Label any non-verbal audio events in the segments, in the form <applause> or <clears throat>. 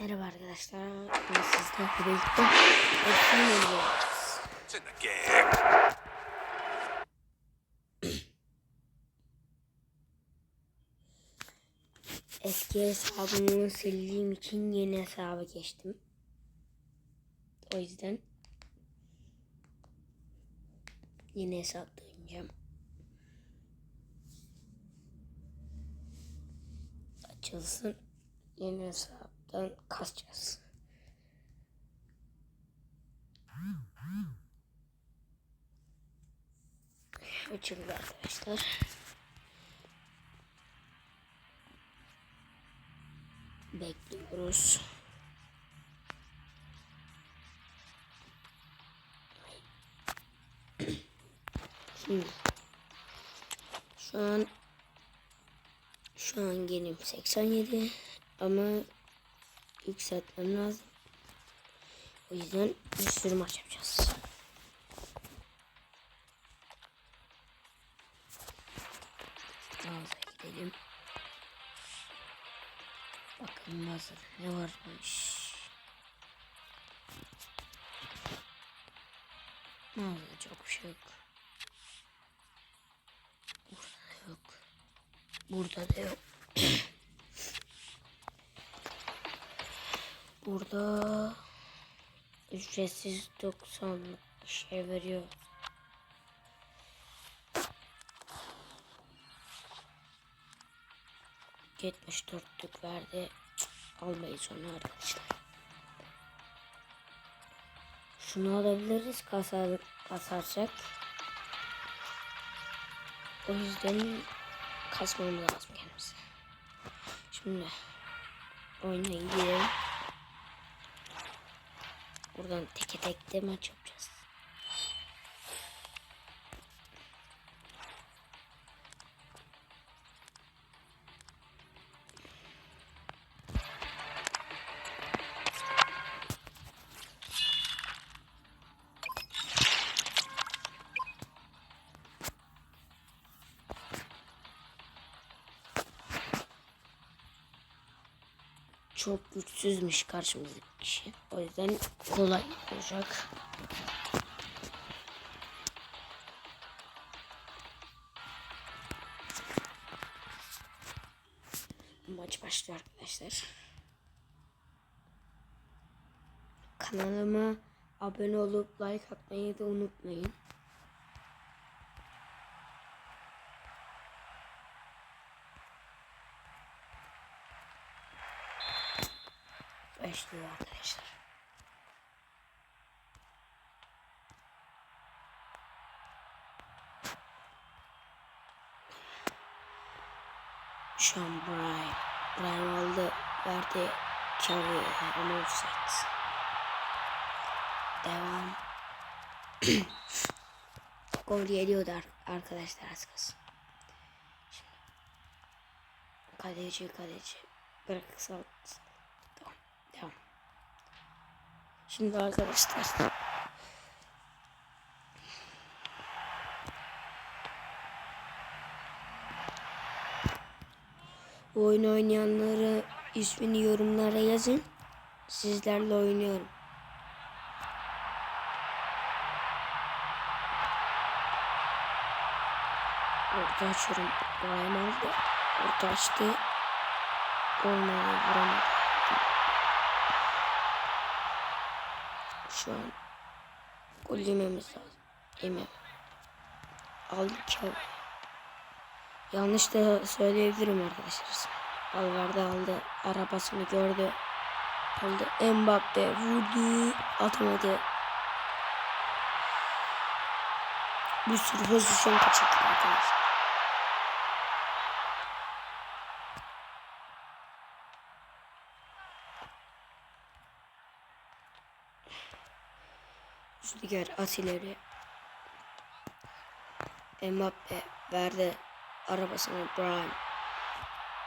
Merhaba arkadaşlar. Bugün sizlerle birlikte Efsane oynuyoruz. Eski hesabımı sildiğim için yeni hesaba geçtim. O yüzden yeni hesapta oynayacağım. Açılsın. Yeni hesaptan kasacağız. Açıldı arkadaşlar. Bekliyoruz. Şimdi şu an şu an gelim 87 ama yükseltmem lazım. O yüzden bir sürü maç yapacağız. Mağazaya gidelim. Bakalım mağazada ne varmış. Mağazada çok şey yok. Burada da yok. Burada da yok. <clears throat> Burada ücretsiz 90'lık bir şey veriyor. Yetmiş dörtlük verdi. Almayız onu arkadaşlar. Şunu alabiliriz kasar, kasarsak. O yüzden kasmamız lazım kendimize. Şimdi oyuna girelim. Buradan teke tek de maç Çok güçsüzmüş karşımızdaki kişi. O yüzden kolay olacak. Maç başlıyor arkadaşlar. Kanalıma abone olup like atmayı da unutmayın. Başlıyor arkadaşlar. Şu an Brian. Brian aldı. Verdi. Xavi. Ama offside. Devam. <clears throat> Gol geliyordu ar- arkadaşlar az kalsın. Şimdi. Kaleci kaleci. Bırak sal. Tamam. Şimdi arkadaşlar. Bu oyunu oynayanları ismini yorumlara yazın. Sizlerle oynuyorum. Orta açıyorum. Brahim aldı. Orta açtı. Olmadı. Vuramadı. Şu an gol yememiz lazım. Yemem. Aldık ya. Yanlış da söyleyebilirim arkadaşlar. Alvarda aldı. Arabasını gördü. Aldı. Mbappe vurdu. Atamadı. Bir sürü pozisyon kaçırdık arkadaşlar. Rüdiger at ileri. Mbappe verdi arabasını Brian.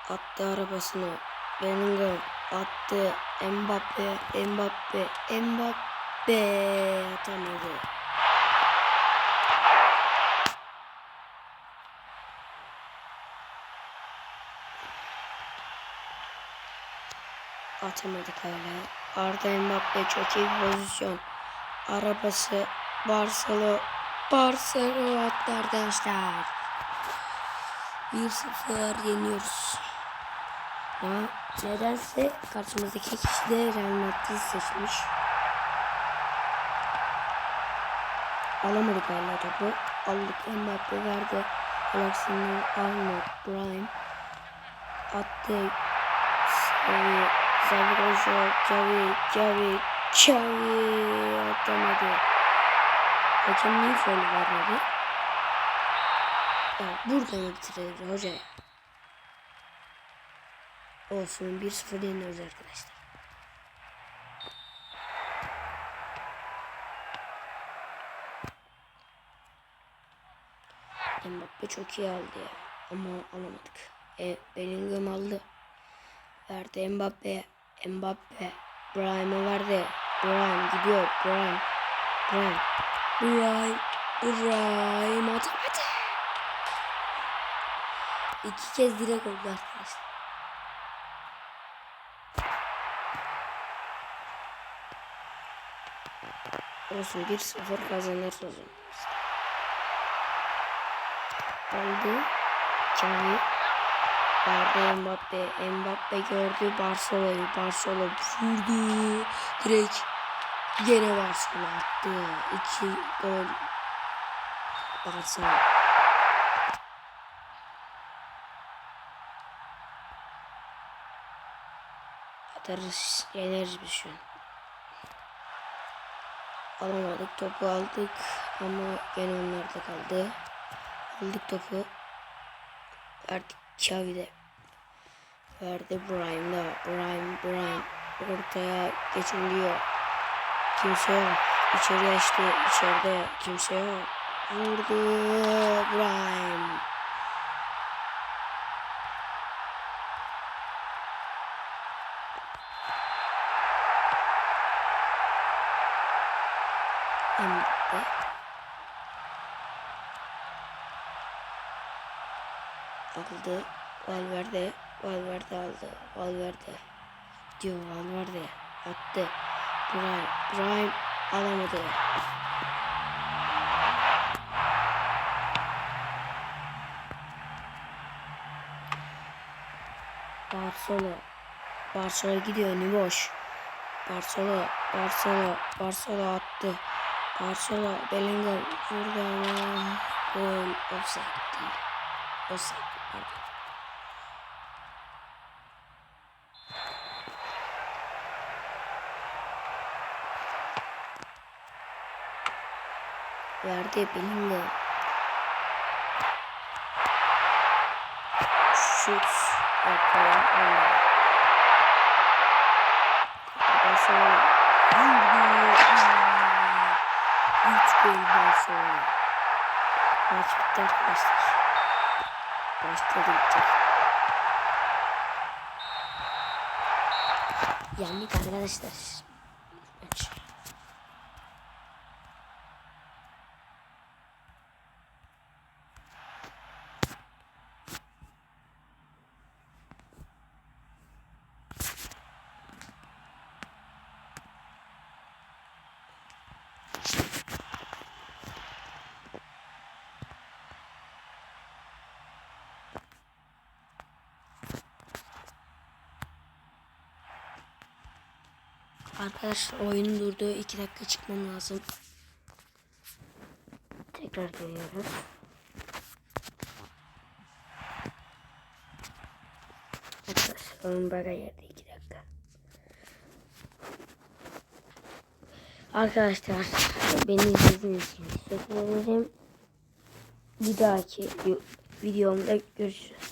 Attı arabasını. Bellingham attı. Mbappe, Mbappe, Mbappe atamadı. Atamadık hala. Arda Mbappe çok iyi bir pozisyon. Arabası Barcelo. Barcelo attı arkadaşlar. 1-0 yeniyoruz. Ama nedense karşımızdaki kişi de Real Madrid seçmiş. Alamadık hala topu. Aldık Mbappe verdi. Alexander Arnold, Brian attı. Xavi, Xavi, Xavi, Xavi atamadı. Hakem niye faul vermedi? Ya buradan bitirelim hoca. Olsun 1-0 yeniyoruz arkadaşlar. Mbappe çok iyi aldı ya. Ama alamadık. E, Bellingham aldı. Verdi Mbappe. Mbappe. Brian'a verdi. Brian gidiyor. Brian. Brian. Brian. Brian atamadı. İki kez direkt oldu arkadaşlar. Olsun 1-0 kazanırız o zaman. Aldı. Xavi. Verdi Mbappe. Mbappe gördü Barcelona'yı. Barcelona vurdu. Direkt gene Barcelona attı. İki gol. Barcelona. Atarız. Yeneriz biz şu. Alamadık. Topu aldık. Ama gene onlarda kaldı. Aldık topu. Verdik Xavi'de. Verdi Brian'da. Brian, Brian. Ortaya geçiliyor. Kimse yok. İçeri açtı. İçeride kimse yok. Vurdu. Brian. Aldı. Valverde, Valverde aldı. Valverde. Diyor Valverde. Attı. Brian, Brian alamadı. Barcelona. Barcelona gidiyor Niboş. Barcelona, Barcelona, Barcelona attı. Barcelona, Bellingham vurdu ama gol offside değil. Offside. Pardon. Verdi Bellingham. Şut yapalım. Barcelona. Üç gol Barcelona. Maç bitti arkadaşlar. Başladı bitti. Yendik arkadaşlar. Maç. Arkadaşlar oyun durdu. 2 dakika çıkmam lazım. Tekrar dönüyoruz. Arkadaşlar oyun böyle geldi 2 dakika. Arkadaşlar beni izlediğiniz için teşekkür ederim. Bir dahaki videomda görüşürüz.